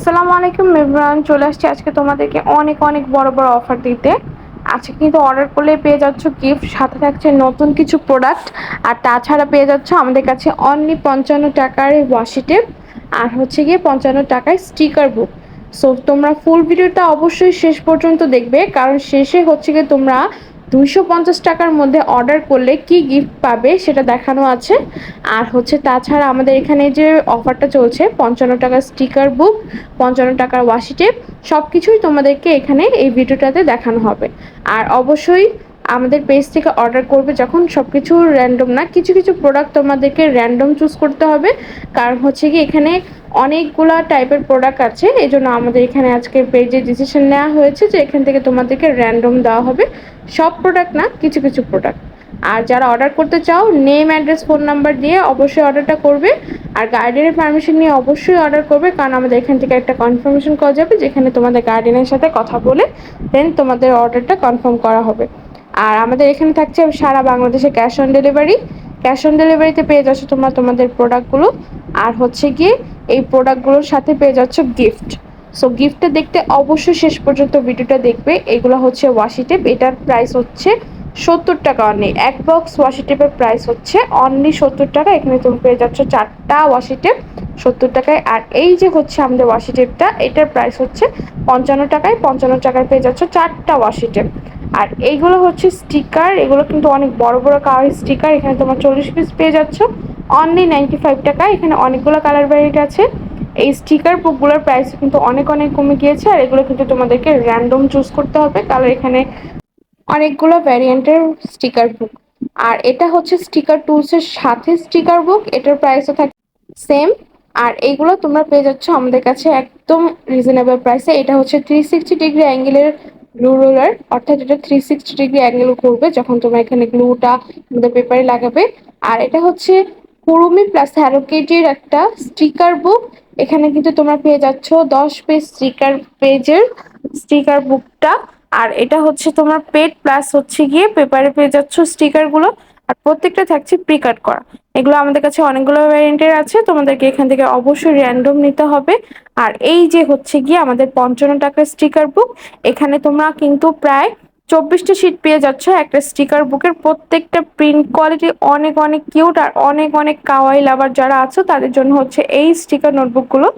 আসসালামু আলাইকুম এভরিওয়ান চলে আসছি আজকে তোমাদেরকে অনেক অনেক বড় বড় অফার দিতে। আজকে কিন্তু অর্ডার করলে পেয়ে যাচ্ছ গিফট সাথে থাকছে নতুন কিছু প্রোডাক্ট আর তাছাড়া পেয়ে যাচ্ছ আমাদের কাছে অনলি পঞ্চান্ন টাকার ওয়াশি টেপ আর হচ্ছে গিয়ে পঞ্চান্ন টাকায় স্টিকার বুক সো তোমরা ফুল ভিডিওটা অবশ্যই শেষ পর্যন্ত দেখবে, কারণ শেষে হচ্ছে গিয়ে তোমরা দুইশো পঞ্চাশ টাকার মধ্যে অর্ডার করলে কি গিফট পাবে সেটা দেখানো আছে। আর হচ্ছে তাছাড়া আমাদের এখানে যে অফারটা চলছে, পঞ্চান্ন টাকার স্টিকার বুক, পঞ্চান্ন টাকার ওয়াশি টেপ সব কিছুই তোমাদেরকে এখানে এই ভিডিওটাতে দেখানো হবে। আর অবশ্যই আমাদের পেজ থেকে অর্ডার করবে যখন সব কিছু র্যান্ডম না, কিছু কিছু প্রোডাক্ট তোমাদেরকে র্যান্ডম চুজ করতে হবে। কারণ হচ্ছে কি, এখানে অনেকগুলা টাইপের প্রোডাক্ট আছে। এই জন্য আমাদের এখানে আজকে পেজে ডিসিশন নেওয়া হয়েছে যে এখান থেকে তোমাদেরকে র্যান্ডম দেওয়া হবে। সব প্রোডাক্ট না, কিছু কিছু প্রোডাক্ট আর যারা অর্ডার করতে চাও নেম অ্যাড্রেস ফোন নাম্বার দিয়ে অবশ্যই অর্ডারটা করবে। আর গার্ডেনের পারমিশন নিয়ে অবশ্যই অর্ডার করবে, কারণ আমাদের এখান থেকে একটা কনফার্মেশন করা যাবে, যেখানে তোমাদের গার্ডেনের সাথে কথা বলে দেন তোমাদের অর্ডারটা কনফার্ম করা হবে। আর আমাদের এখানে থাকছে সারা বাংলাদেশে cash on delivery. Cash on ডেলিভারিতে পেয়ে যাচ্ছ তোমরা তোমাদের প্রোডাক্টগুলো। আর হচ্ছে গিয়ে এই প্রোডাক্টগুলোর সাথে পেয়ে যাচ্ছ গিফট। সো গিফটটা দেখতে অবশ্যই শেষ পর্যন্ত ভিডিওটা দেখবে। এগুলো হচ্ছে ওয়াশি টেপ এটার প্রাইস হচ্ছে সত্তর টাকা অনলি এক বক্স ওয়াশি টেপের প্রাইস হচ্ছে অনলি সত্তর টাকা। এখানে তুমি পেয়ে যাচ্ছ চারটা ওয়াশি টেপ সত্তর টাকায়। আর এই যে হচ্ছে আমাদের ওয়াশি টেপটা এটার প্রাইস হচ্ছে পঞ্চান্ন টাকায়। পঞ্চান্ন টাকায় পেয়ে যাচ্ছ চারটা ওয়াশি টেপ আর এইগুলো হচ্ছে স্টিকার, এগুলো কিন্তু অনেক বড় বড় কালার স্টিকার, এখানে তোমার চল্লিশ পিস পেয়ে যাচ্ছ। অনলি নাইনটি ফাইভ টাকা, এখানে অনেকগুলো কালার ভ্যারাইটি আছে। এই স্টিকার বুকগুলোর প্রাইস কিন্তু অনেক অনেক কমে গিয়েছে, আর এগুলো কিন্তু তোমাদেরকে র্যান্ডম চুজ করতে হবে। কারণ এখানে অনেকগুলো ভ্যারিয়েন্টের স্টিকার বুক আর এটা হচ্ছে স্টিকার টুলসের সাথে স্টিকার বুক এটার প্রাইসও থাকে সেম আর এইগুলো তোমরা পেয়ে যাচ্ছ আমাদের কাছে একদম রিজনেবল প্রাইসে এটা হচ্ছে থ্রি সিক্সটি ডিগ্রি অ্যাঙ্গেলের গ্লু রোলার অর্থাৎ এটা থ্রি সিক্সটি ডিগ্রি অ্যাঙ্গেল করবে যখন তোমরা এখানে গ্লুটা আমাদের পেপারে লাগাবে। আর এটা হচ্ছে কুরুমি প্লাস হ্যারোকেটের একটা স্টিকার বুক এখানে কিন্তু তোমরা পেয়ে যাচ্ছ দশ পেজ স্টিকার পেজের স্টিকার বুকটা আর এটা হচ্ছে তোমার পেট প্লাস হচ্ছে গিয়ে পেপারে পেয়ে যাচ্ছ স্টিকারগুলো আর প্রত্যেকটা থাকছে প্রিকাট করা। এগুলো আমাদের কাছে অনেকগুলো ভ্যারিয়েন্টের আছে, তোমাদেরকে এখান থেকে অবশ্যই র্যান্ডম নিতে হবে। আর এই যে হচ্ছে গিয়ে আমাদের পঞ্চান্ন টাকার স্টিকার বুক এখানে তোমরা কিন্তু প্রায় চব্বিশটা শিট পেয়ে যাচ্ছ একটা স্টিকার বুকের প্রত্যেকটা প্রিন্ট কোয়ালিটি অনেক অনেক কিউট আর অনেক অনেক কাওয়াই লাভার যারা আছো, তাদের জন্য হচ্ছে এই স্টিকার নোটবুকগুলো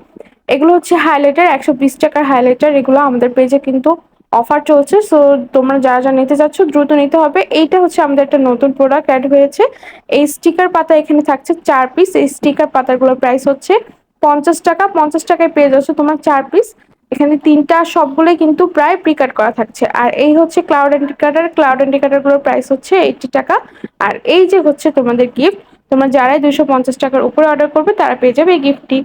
এগুলো হচ্ছে হাইলাইটার একশো বিশ টাকার হাইলাইটার এগুলো আমাদের পেজে কিন্তু অফার চলছে সো তোমরা যারা যা নিতে চাচ্ছ দ্রুত নিতে হবে। এইটা হচ্ছে আমাদের একটা নতুন প্রোডাক্ট অ্যাড হয়েছে। এই স্টিকার পাতা এখানে থাকছে চার পিস এই স্টিকার পাতাগুলোর প্রাইস হচ্ছে পঞ্চাশ টাকা। পঞ্চাশ টাকায় পেয়ে যাচ্ছ তোমার চার পিস এখানে তিনটা সবগুলোই কিন্তু প্রায় প্রিকাট করা থাকছে। আর এই হচ্ছে ক্লাউড ইন্ডিকেটার ক্লাউড ইন্ডিকেটারগুলোর প্রাইস হচ্ছে এইটি টাকা। আর এই যে হচ্ছে তোমাদের গিফট তোমরা যারাই দুশো পঞ্চাশ টাকার উপরে অর্ডার করবে, তারা পেয়ে যাবে এই গিফটটি